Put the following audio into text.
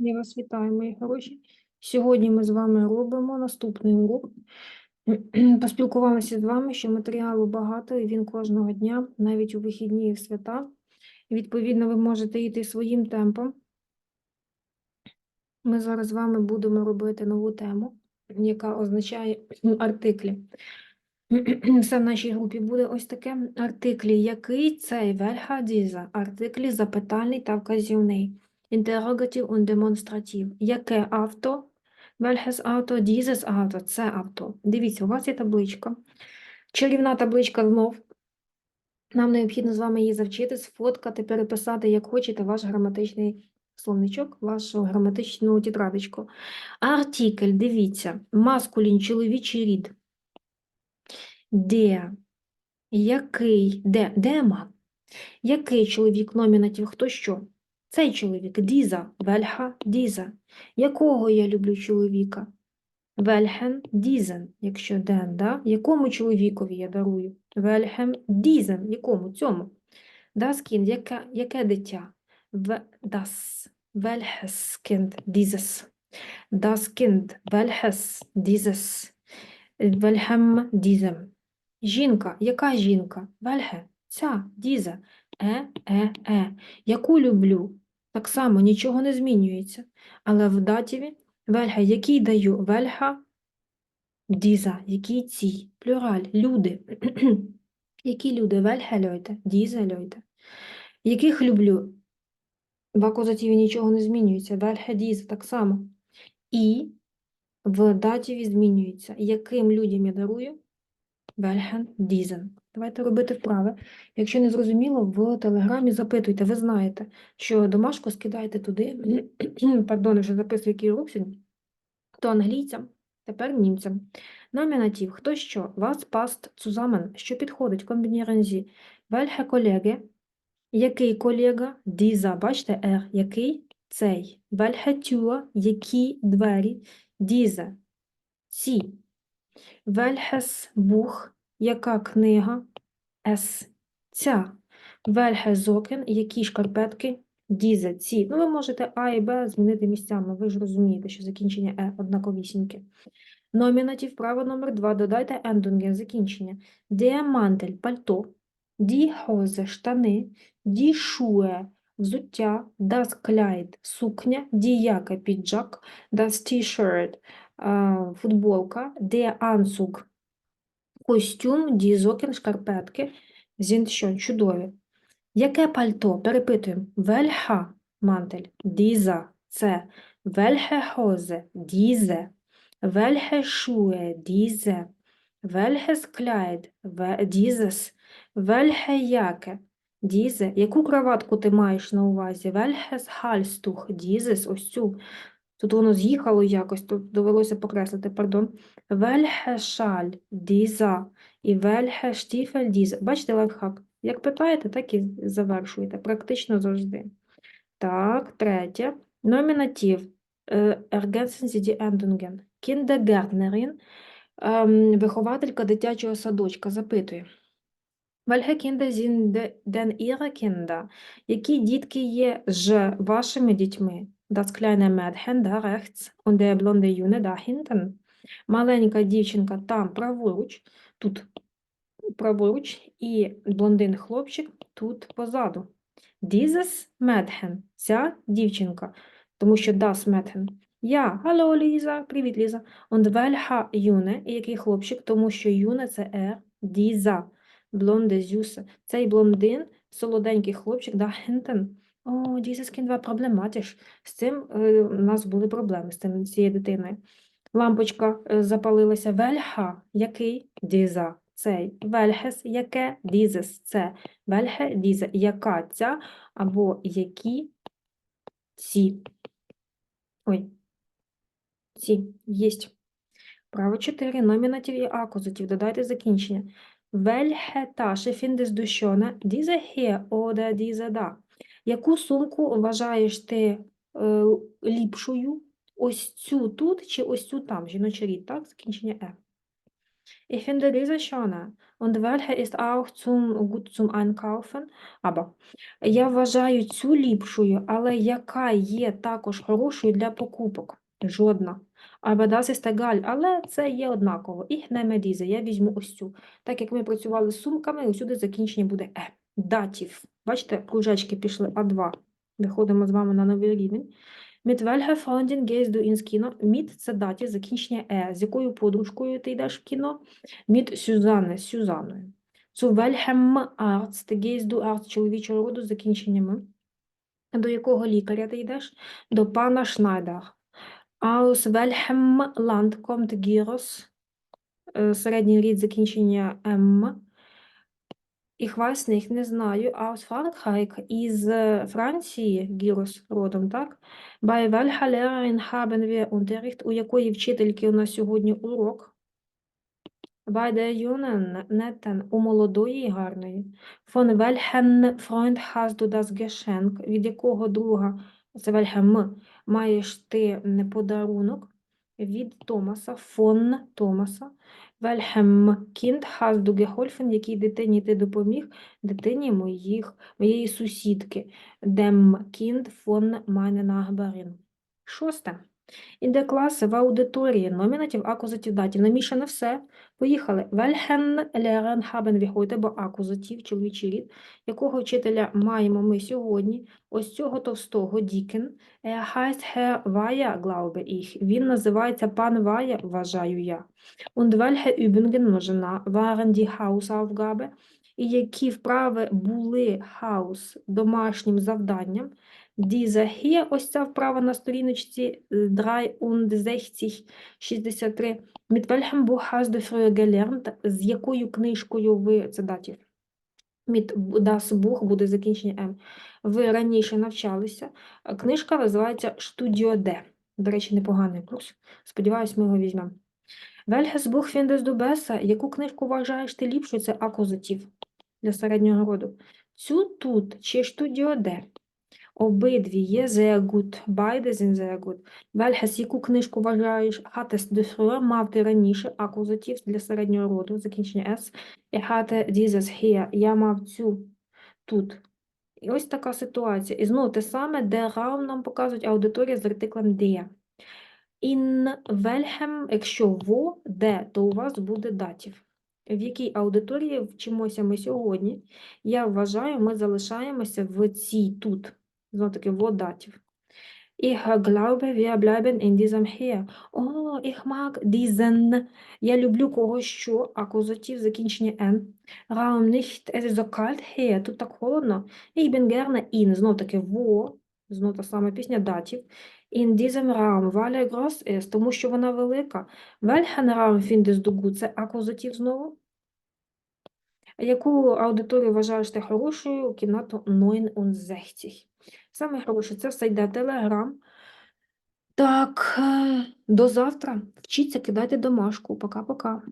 Я вас вітаю, мої хороші. Сьогодні ми з вами робимо наступний урок. Поспілкувалися з вами, що матеріалу багато, і він кожного дня, навіть у вихідні і в свята. Відповідно, ви можете йти своїм темпом. Ми зараз з вами будемо робити нову тему, яка означає артиклі. Все в нашій групі буде ось таке артиклі. Який цей вельха діза? Артиклі запитальний та вказівний. Інтерогатив und демонстратив. Яке авто? Welches авто? Dieses авто. Це авто. Дивіться, у вас є табличка. Чарівна табличка знов. Нам необхідно з вами її завчити, сфоткати, переписати, як хочете, ваш граматичний словничок, вашу граматичну тетрадочку. Артикль, дивіться, маскулін, чоловічий рід. Де? Який? Де? Дема? Який чоловік номінатив? Хто що? Цей чоловік. Діза. Вельха. Діза. Якого я люблю чоловіка? Вельхен дізен, якщо ден, да? Якому чоловікові я дарую? Вельхем дізен. Якому? Цьому. Das. Яке, яке дитя? Das. Welches Kind? Dieses. Das Kind. Welches? Dieses. Welchem? Diesem. Жінка. Яка жінка? Вельге. Ця. Діза. Е, е, е. Яку люблю? Так само нічого не змінюється. Але в датіві вельга, який даю? Вельга. Діза. Який ці? Плюраль. Люди. Які люди? Вельге льойте. Діза льойте. Яких люблю? В акузативі нічого не змінюється. Вельге діза так само. І в датіві змінюється. Яким людям я дарую? Вельген дізен. Давайте робити вправи. Якщо не зрозуміло, в телеграмі запитуйте. Ви знаєте, що домашку скидаєте туди. Пардон, вже записую який. То англійцям, тепер німцям. Номінатив. Хто що? Вас паст цузамен. Що підходить? Комбінірен зі. Вельге колеги. Який колега? Діза. Бачите, R. Який? Цей. Вельге тюа. Які двері? Діза. Ці. Вельхес Бух, яка книга? Ес. Ця. Вельхес Зокен, які шкарпетки? Дізе. Ці. Ну, ви можете А і Б змінити місцями. Ви ж розумієте, що закінчення Е однаковісіньке. Номінатив, право номер 2. Додайте ендунген, закінчення. Der мантель, пальто. Die Hose, штани. Die Schuhe, взуття. Das Kleid, сукня. Jacke, піджак. Das T-shirt, футболка, де Anzug, костюм, дізокен, шкарпетки, зінтшон, чудові. Яке пальто? Перепитуємо. Вельха, мантель, діза, це, вельхе хозе, дізе, вельхе шуе, дізе, вельхе скляйд, дізес, вельхе яке, дізе. Яку краватку ти маєш на увазі? Вельхес хальстух, дізес, ось цю. Тут воно з'їхало якось, тут довелося покреслити, пардон. Вельхе шаль, діза і вельхе штіфель діза. Бачите лайфхак? Як питаєте, так і завершуєте. Практично завжди. Так, третє. Номінатив. Е, Endungen. Kindergärtnerin, ем, вихователька дитячого садочка, запитує. Kinder sind de- denn Ihre Які дітки є з вашими дітьми? Das kleine Mädchen da rechts und der blonde Junge da hinten. Маленька дівчинка там праворуч, тут праворуч, і блондин хлопчик тут позаду. Dieses Mädchen, ця дівчинка, тому що das Mädchen. Я, алло, Ліза, привіт, Ліза. Und welcher Junge, який хлопчик, тому що Юне це er, dieser, blonde Süße. Цей блондин, солоденький хлопчик, да, hinten. О, dieses Kind war problematisch. З цим е, у нас були проблеми з цим, цією дитиною. Лампочка е, запалилася. Вельха, який? Діза, цей. Вельхес, яке? Дізес, це. Вельхе, діза, яка ця, або які ці. Ой, ці, єсть. Право 4. Номінатив і акузатив. Додайте закінчення. Tasche findest du schöner? Diese hier oder diese da? Яку сумку вважаєш ти е, ліпшою? Ось цю тут чи ось цю там? Жіночий рід, так? Закінчення Е. Ich finde diese schöne. Und welche ist auch zum, gut zum Einkaufen. Aber я вважаю цю ліпшою, але яка є також хорошою для покупок? Жодна. Aber das ist egal, але це є однаково. Ich nehme diese. Я візьму ось цю. Так як ми працювали з сумками, усюди закінчення буде е. Датів. Бачите, кружечки пішли А2. Виходимо з вами на новий рівень. Mit welcher Freundin gehst du ins Kino? Це датів, закінчення е. З якою подружкою ти йдеш в кіно? Mit з Сюзанною. Zu welchem Arzt gehst du? Arzt чоловічого роду з закінченнями. До якого лікаря ти йдеш? До пана Шнайдер. Aus welchem Land kommt? Е, Середній рід закінчення М. Weiß nicht, не знаю. Aus Frankreich, із е, Франції, Gyros родом, так? У якої вчительки у нас сьогодні урок? У молодої і гарної. Freund hast du das Geschenk? Від якого друга, це welchem, маєш ти м, подарунок? Від Томаса, фон Томаса. Вельхем Кінд хас Дугехольфен, який дитині ти допоміг? Дитині моїх, моєї сусідки. Дем Кінд фон Майненагбарін. Шосте. Іде класи в аудиторії, номінатив, акузатив, датів. Намішане все. Поїхали. Lehrern haben wir heute, бо акузатив, чоловічий рід. Якого вчителя маємо ми сьогодні? Ось цього товстого, Дікен. Er heißt Weyer, glaube ich. Він називається пан Вая, вважаю я. Und welche множина, waren die Hausaufgabe? І які вправи були хаус домашнім завданням? Hier, ось ця вправа на сторіночці е, 63, 63. Mit welchem Buch hast du früher gelernt? З якою книжкою ви, це датів. Mit das Buch буде закінчення М. Ви раніше навчалися. Книжка називається Studio D. До речі, непоганий курс. Сподіваюсь, ми його візьмемо. Buch findest du besser? Яку книжку вважаєш ти ліпшою? Це акузатив для середнього роду. Цю тут чи Studio D? Обидві є sehr gut. Beide sind sehr gut. Welches, яку книжку вважаєш? Hattest du früher? Мав ти раніше акузатив для середнього роду, закінчення S. Ich hatte dieses hier. Я мав цю тут. І ось така ситуація. І знову те саме, де Raum нам показують аудиторія з артиклем der. In welchem, якщо во, де, то у вас буде датів. В якій аудиторії вчимося ми сьогодні? Я вважаю, ми залишаємося в цій тут. Знову таки, во датів. Ich glaube, wir bleiben in diesem hier. О, ich mag diesen. Я люблю когось що, акузатив, закінчення n. Raum nicht, es ist so kalt hier. Тут так холодно. Ich bin gerne in. Знов таки во. Знов та сама пісня датів. In diesem Raum, weil er groß ist, тому що вона велика. Welchen Raum findest du gut? Це акузатив знову. Яку аудиторію вважаєш ти хорошою? Кімнату 69. Саме хороше, це все йде Телеграм. Так, е, до завтра. Вчіться, кидайте домашку. Пока-пока.